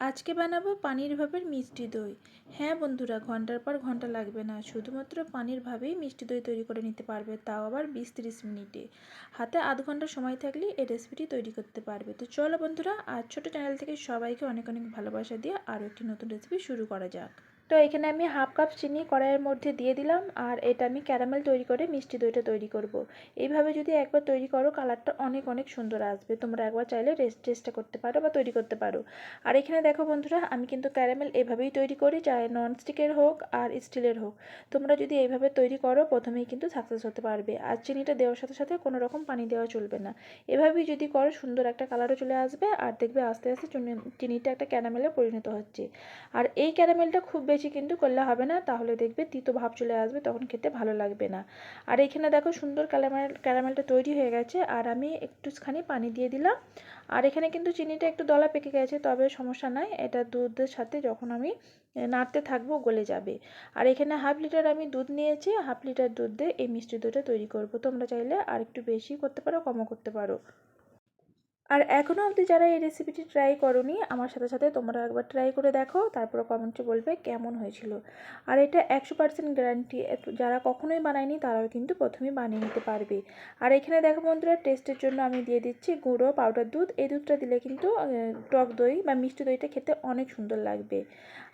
আজকে বানাবো পানির ভাবের মিষ্টি দই। হ্যাঁ বন্ধুরা, ঘণ্টার পর ঘণ্টা লাগবে না, শুধুমাত্র পানির ভাবেই মিষ্টি দই তৈরি করে নিতে পারবে, তাও আবার বিশ তিরিশ মিনিটে। হাতে আধ ঘণ্টা সময় থাকলে এই রেসিপিটি তৈরি করতে পারবে। তো চলো বন্ধুরা আর ছোটো চ্যানেল থেকে সবাইকে অনেক অনেক ভালোবাসা দিয়ে আরও একটি নতুন রেসিপি শুরু করা যাক। তো এখানে আমি হাফ কাপ চিনি কড়াইয়ের মধ্যে দিয়ে দিলাম আর এটা আমি ক্যারামেল তৈরি করে মিষ্টি দইটা তৈরি করব। এইভাবে যদি একবার তৈরি করো কালারটা অনেক অনেক সুন্দর আসবে। তোমরা একবার চাইলে চেষ্টা করতে পারো বা তৈরি করতে পারো। আর এখানে দেখো বন্ধুরা, আমি কিন্তু ক্যারামেল এভাবেই তৈরি করি, চাই নন স্টিকের হোক আর স্টিলের হোক। তোমরা যদি এইভাবে তৈরি করো, প্রথমেই কিন্তু সাকসেস হতে পারবে। আর চিনিটা দেওয়ার সাথে সাথে কোনো রকম পানি দেওয়া চলবে না। এভাবেই যদি করো, সুন্দর একটা কালারও চলে আসবে আর দেখবে আস্তে আস্তে চিনিটা একটা ক্যারামেলে পরিণত হচ্ছে। আর এই ক্যারামেলটা খুব বেশি বেশি কিন্তু করলে হবে না, তাহলে দেখবে তিতো ভাব চলে আসবে, তখন খেতে ভালো লাগবে না। আর এখানে দেখো সুন্দর ক্যারামেল, ক্যারামেলটা তৈরি হয়ে গেছে, আর আমি একটুখানি পানি দিয়ে দিলাম। আর এখানে কিন্তু চিনিটা একটু দলা পেকে গেছে, তবে সমস্যা নাই, এটা দুধের সাথে যখন আমি নাড়তে থাকব গলে যাবে। আর এখানে হাফ লিটার আমি দুধ নিয়েছি, হাফ লিটার দুধ দিয়ে এই মিষ্টি দইটা তৈরি করব। তোমরা চাইলে আর একটু বেশি করতে পারো, কমও করতে পারো। আর এখনও অবধি যারা এই রেসিপিটি ট্রাই করনি, আমার সাথে সাথে তোমরা একবার ট্রাই করে দেখো তারপরে কমেন্টে বলবে কেমন হয়েছিল। আর এটা একশো পার্সেন্ট গ্যারান্টি যারা কখনোই বানায়নি, তারাও কিন্তু প্রথমেই বানিয়ে নিতে পারবে। আর এখানে দেখো বন্ধুরা টেস্টের জন্য আমি দিয়ে দিচ্ছি গুঁড়ো পাউডার দুধ। এই দুধটা দিলে কিন্তু টক দই বা মিষ্টি দইটা খেতে অনেক সুন্দর লাগবে।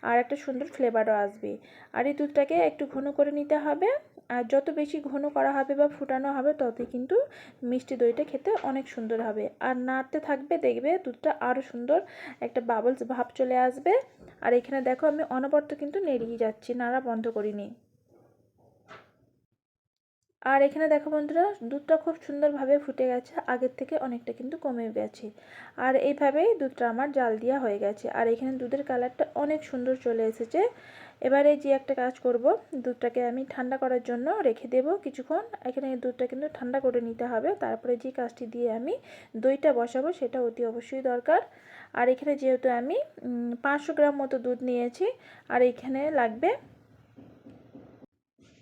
আর একটা সুন্দর ফ্লেভারও আসবে। আর এই দুধটাকে একটু ঘন করে নিতে হবে। আর যত বেশি ঘন করা হবে বা ফুটানো হবে, ততই কিন্তু মিষ্টি দইটা খেতে অনেক সুন্দর হবে। আর নাড়তে থাকবে, দেখবে দুধটা আরও সুন্দর একটা বাবলস ভাব চলে আসবে। আর এখানে দেখো আমি অনবরত কিন্তু নেড়িয়ে যাচ্ছি, নাড়া বন্ধ করিনি। আর এখানে দেখো বন্ধুরা, দুধটা খুব সুন্দরভাবে ফুটে গেছে, আগের থেকে অনেকটা কিন্তু কমে গেছে। আর এইভাবেই দুধটা আমার জাল দেওয়া হয়ে গেছে। আর এখানে দুধের কালারটা অনেক সুন্দর চলে এসেছে। এবারে যে একটা কাজ করব, দুধটাকে আমি ঠান্ডা করার জন্য রেখে দেব কিছুক্ষণ। এখানে দুধটা কিন্তু ঠান্ডা করে নিতে হবে। তারপরে যে কাজটি দিয়ে আমি দইটা বসাবো, সেটা অতি অবশ্যই দরকার। আর এখানে যেহেতু আমি পাঁচশো গ্রাম মতো দুধ নিয়েছি, আর এখানে লাগবে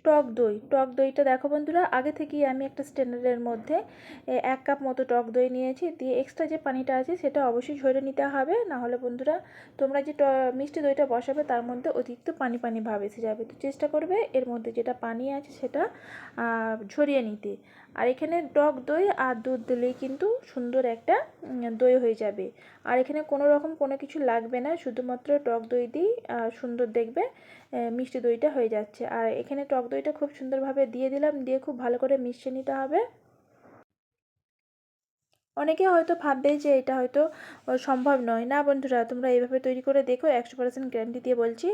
টক দই। টক দইটা দেখো বন্ধুরা, আগে থেকেই আমি একটা স্ট্যান্ডার্ডের মধ্যে এক কাপ মতো টক দই নিয়েছি। দিয়ে এক্সট্রা যে পানিটা আছে, সেটা অবশ্যই ঝরে নিতে হবে। না হলে বন্ধুরা, তোমরা যে মিষ্টি দইটা বসাবে, তার মধ্যে অতিরিক্ত পানি পানি ভাব এসে যাবে। তো চেষ্টা করবে এর মধ্যে যেটা পানি আছে, সেটা ঝরিয়ে নিতে। আর এখানে টক দই আর দুধ দিলেই কিন্তু সুন্দর একটা দই হয়ে যাবে। আর এখানে কোনো রকম কোনো কিছু লাগবে না, শুধুমাত্র টক দই দিয়েই সুন্দর দেখবে। মিষ্টি দইটা হয়ে যাচ্ছে। আর এখানে টক দইটা খুব সুন্দরভাবে দিয়ে দিলাম, দিয়ে খুব ভালো করে মিশিয়ে নিতে হবে। অনেকে হয়তো ভাববে যে এটা হয়তো সম্ভব নয়। না বন্ধুরা, তোমরা এইভাবে তৈরি করে দেখো, একশো পার্সেন্ট গ্যারান্টি দিয়ে বলছি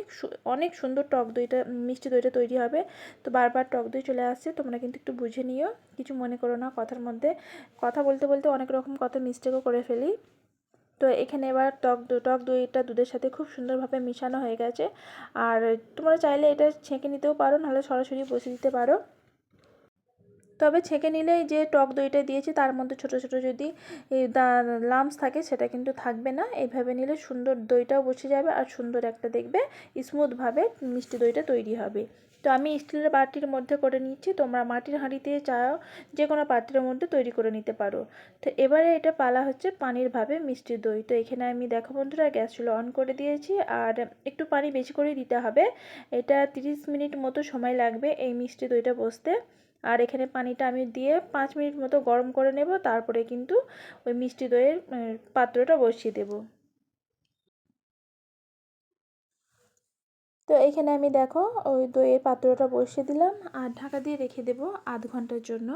অনেক সুন্দর টক দইটা, মিষ্টি দইটা তৈরি হবে। তো বারবার টক দই চলে আসছে, তোমরা কিন্তু একটু বুঝে নিও। কিছু মনে করো না কথার মধ্যে। কথা বলতে বলতে অনেক রকম কথা মিস্টেকও করে ফেলি। তো এখানে এবার টক টক দইটা দুধের সাথে খুব সুন্দরভাবে মিশানো হয়ে গেছে। আর তোমরা চাইলে এটা ছেঁকে নিতেও পারো, নাহলে সরাসরি বসে দিতে পারো। তবে ছেঁকে নিলে যে টক দইটা দিয়েছি, তার মধ্যে ছোট ছোট যদি লামস থাকে, সেটা কিন্তু থাকবে না। এইভাবে নিলে সুন্দর দইটাও বসে যাবে আর সুন্দর একটা দেখবে স্মুথভাবে মিষ্টি দইটা তৈরি হবে। তো আমি স্টিলের বাটির মধ্যে করে নিচ্ছি। তোমরা মাটির হাঁড়িতে চাও যে কোনো পাত্রের মধ্যে তৈরি করে নিতে পারো। তো এবারে এটা পালা হচ্ছে পানির ভাবে মিষ্টি দই। তো এখানে আমি দেখো বন্ধুরা, গ্যাস চুলো অন করে দিয়েছি আর একটু পানি বেশি করে দিতে হবে। এটা 30 মিনিট মতো সময় লাগবে এই মিষ্টি দইটা বসতে। আর এখানে পানিটা আমি দিয়ে পাঁচ মিনিট মতো গরম করে নেব, তারপরে কিন্তু ওই মিষ্টি দইয়ের পাত্রটা বসিয়ে দেব। তো এখানে আমি দেখো ওই দইয়ের পাত্রটা বসিয়ে দিলাম আর ঢাকা দিয়ে রেখে দেব আধ ঘণ্টার জন্য।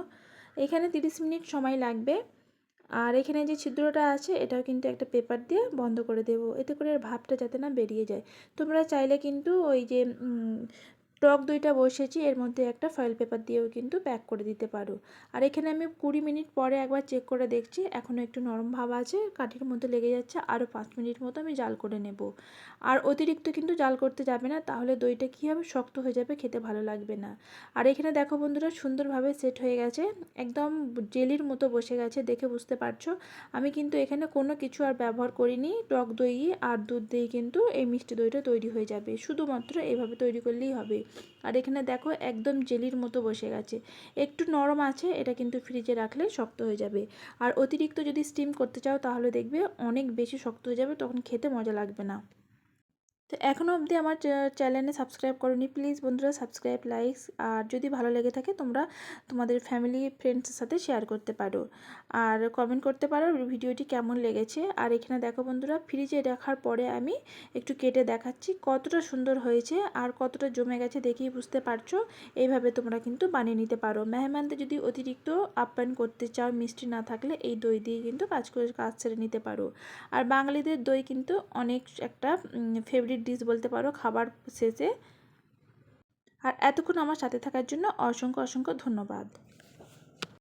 এখানে তিরিশ মিনিট সময় লাগবে আর এখানে যে ছিদ্রটা আছে এটাও কিন্তু একটা পেপার দিয়ে বন্ধ করে দেব। এতে করে ভাবটা যাতে না বেরিয়ে যায়। তোমরা চাইলে কিন্তু ওই যে টক দইটা বসেছি, এর মধ্যে একটা ফয়েল পেপার দিয়েও কিন্তু প্যাক করে দিতে পারো। আর এখানে আমি কুড়ি মিনিট পরে একবার চেক করে দেখছি, এখনও একটু নরম ভাব আছে, কাঠির মধ্যে লেগে যাচ্ছে, আরও পাঁচ মিনিট মতো আমি জাল করে নেব। আর অতিরিক্ত কিন্তু জাল করতে যাবে না, তাহলে দইটা কী হবে, শক্ত হয়ে যাবে, খেতে ভালো লাগবে না। আর এখানে দেখো বন্ধুরা, সুন্দরভাবে সেট হয়ে গেছে, একদম জেলির মতো বসে গেছে, দেখে বুঝতে পারছ। আমি কিন্তু এখানে কোনো কিছু আর ব্যবহার করিনি, টক দই আর দুধ দিয়ে কিন্তু এই মিষ্টি দইটা তৈরি হয়ে যাবে, শুধুমাত্র এভাবে তৈরি করলেই হবে। আর এখানে দেখো একদম জেলির মতো বসে গেছে। একটু নরম আছে, এটা কিন্তু ফ্রিজে রাখলে শক্ত হয়ে যাবে। আর অতিরিক্ত যদি স্টিম করতে চাও তাহলে দেখবে অনেক বেশি শক্ত হয়ে যাবে, তখন খেতে মজা লাগবে না। তো এখনও অবধি আমার চ্যানেলে সাবস্ক্রাইব করনি প্লিজ বন্ধুরা সাবস্ক্রাইব লাইক আর যদি ভালো লেগে থাকে তোমরা তোমাদের ফ্যামিলি ফ্রেন্ডসের সাথে শেয়ার করতে পারো। আর কমেন্ট করতে পারো ভিডিওটি কেমন লেগেছে। আর এখানে দেখো বন্ধুরা ফ্রিজে রাখার পরে আমি একটু কেটে দেখাচ্ছি কতটা সুন্দর হয়েছে আর কতটা জমে গেছে দেখেই বুঝতে পারছ। এইভাবে তোমরা কিন্তু বানিয়ে নিতে পারো। মেহমানদের যদি অতিরিক্ত আপ্যায়ন করতে চাও, মিষ্টি না থাকলে এই দই দিয়ে কিন্তু কাজ করে, কাজ ছেড়ে নিতে পারো। আর বাঙালিদের দই কিন্তু অনেক একটা ফেভারিট ডিশ বলতে পারো খাবার শেষে। আর এতক্ষণ আমার সাথে থাকার জন্য অসংখ্য অসংখ্য ধন্যবাদ।